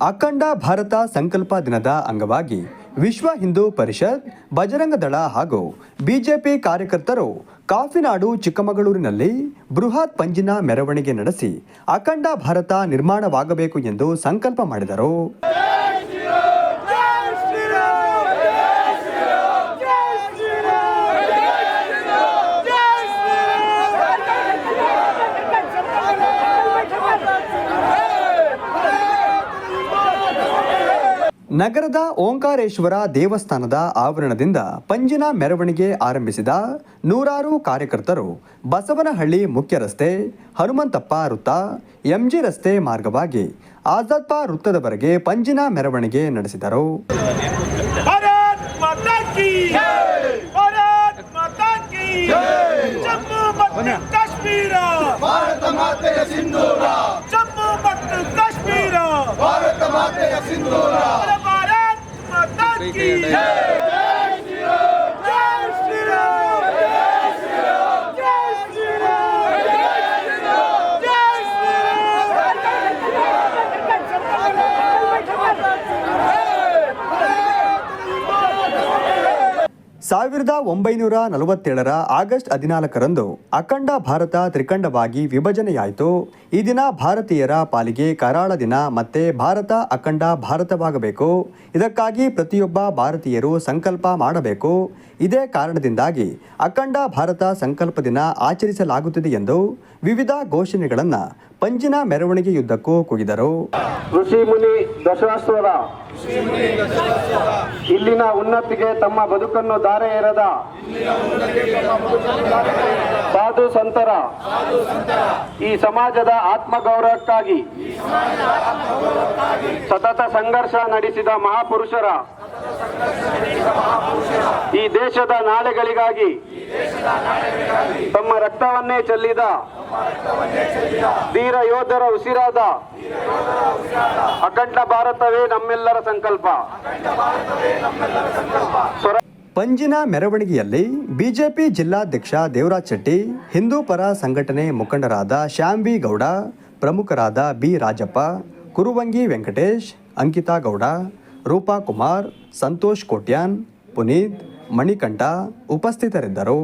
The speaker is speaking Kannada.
ಅಖಂಡ ಭಾರತ ಸಂಕಲ್ಪ ದಿನದ ಅಂಗವಾಗಿ ವಿಶ್ವ ಹಿಂದೂ ಪರಿಷತ್, ಬಜರಂಗ ದಳ ಹಾಗೂ ಬಿಜೆಪಿ ಕಾರ್ಯಕರ್ತರು ಕಾಫಿನಾಡು, ಚಿಕ್ಕಮಗಳೂರಿನಲ್ಲಿ ಬೃಹತ್ ಪಂಜಿನ ಮೆರವಣಿಗೆ ನಡೆಸಿ ಅಖಂಡ ಭಾರತ ನಿರ್ಮಾಣವಾಗಬೇಕು ಎಂದು ಸಂಕಲ್ಪ ಮಾಡಿದರು. ನಗರದ ಓಂಕಾರೇಶ್ವರ ದೇವಸ್ಥಾನದ ಆವರಣದಿಂದ ಪಂಜಿನ ಮೆರವಣಿಗೆ ಆರಂಭಿಸಿದ ನೂರಾರು ಕಾರ್ಯಕರ್ತರು ಬಸವನಹಳ್ಳಿ ಮುಖ್ಯ ರಸ್ತೆ ಹನುಮಂತಪ್ಪ ವೃತ್ತ ಎಂಜಿ ರಸ್ತೆ ಮಾರ್ಗವಾಗಿ ಆಜಾದ್ಪ ವೃತ್ತದವರೆಗೆ ಪಂಜಿನ ಮೆರವಣಿಗೆ ನಡೆಸಿದರು. ಭಾರತ ಮಾತೆಯ ಸಿಂಧೂರಾ! đi kìa đi. ಸಾವಿರದ ಒಂಬೈನೂರ ನಲವತ್ತೇಳರ ಆಗಸ್ಟ್ ಹದಿನಾಲ್ಕರಂದು ಅಖಂಡ ಭಾರತ ತ್ರಿಖಂಡವಾಗಿ ವಿಭಜನೆಯಾಯಿತು. ಈ ದಿನ ಭಾರತೀಯರ ಪಾಲಿಗೆ ಕರಾಳ ದಿನ ಮತ್ತೆ ಭಾರತ ಅಖಂಡ ಭಾರತವಾಗಬೇಕು. ಇದಕ್ಕಾಗಿ ಪ್ರತಿಯೊಬ್ಬ ಭಾರತೀಯರು ಸಂಕಲ್ಪ ಮಾಡಬೇಕು. ಇದೇ ಕಾರಣದಿಂದಾಗಿ ಅಖಂಡ ಭಾರತ ಸಂಕಲ್ಪ ದಿನ ಆಚರಿಸಲಾಗುತ್ತಿದೆ ಎಂದು ವಿವಿಧ ಘೋಷಣೆಗಳನ್ನು ಪಂಜಿನ ಮೆರವಣಿಗೆಯುದ್ದಕ್ಕೂ ಕುಗಿದರು. ಋಷಿ ಮುನಿ ದಶಾಶ್ವರ ಇಲ್ಲಿನ ಉನ್ನತಿಗೆ ತಮ್ಮ ಬದುಕನ್ನು ದಾರೆ ಎರೆದ ಸಾಧು ಸಂತರ. ಈ ಸಮಾಜದ ಆತ್ಮಗೌರವಕ್ಕಾಗಿ ಸತತ ಸಂಘರ್ಷ ನಡೆಸಿದ ಮಹಾಪುರುಷರ ಈ ದೇಶದ ನಾಳೆಗಳಿಗಾಗಿ ತಮ್ಮ ರಕ್ತವನ್ನೇ ಚೆಲ್ಲಿದ ಧೀರ ಯೋಧರ ಉಸಿರಾದ ಅಖಂಡ ಭಾರತವೇ ನಮ್ಮೆಲ್ಲರ ಸಂಕಲ್ಪ. ಪಂಜಿನ ಮೆರವಣಿಗೆಯಲ್ಲಿ ಬಿಜೆಪಿ ಜಿಲ್ಲಾಧ್ಯಕ್ಷ ದೇವರಾಜ್ ಶೆಟ್ಟಿ, ಹಿಂದೂ ಪರ ಸಂಘಟನೆ ಮುಖಂಡರಾದ ಶ್ಯಾಂಬಿ ಗೌಡ, ಪ್ರಮುಖರಾದ ಬಿ ರಾಜಪ್ಪ, ಕುರುವಂಗಿ ವೆಂಕಟೇಶ್, ಅಂಕಿತಾ ಗೌಡ ರೂಪಾ ಕುಮಾರ್ ಸಂತೋಷ್ ಕೋಟ್ಯಾನ್ ಪುನೀತ್ ಮಣಿಕಂಠ ಉಪಸ್ಥಿತರಿದ್ದರು.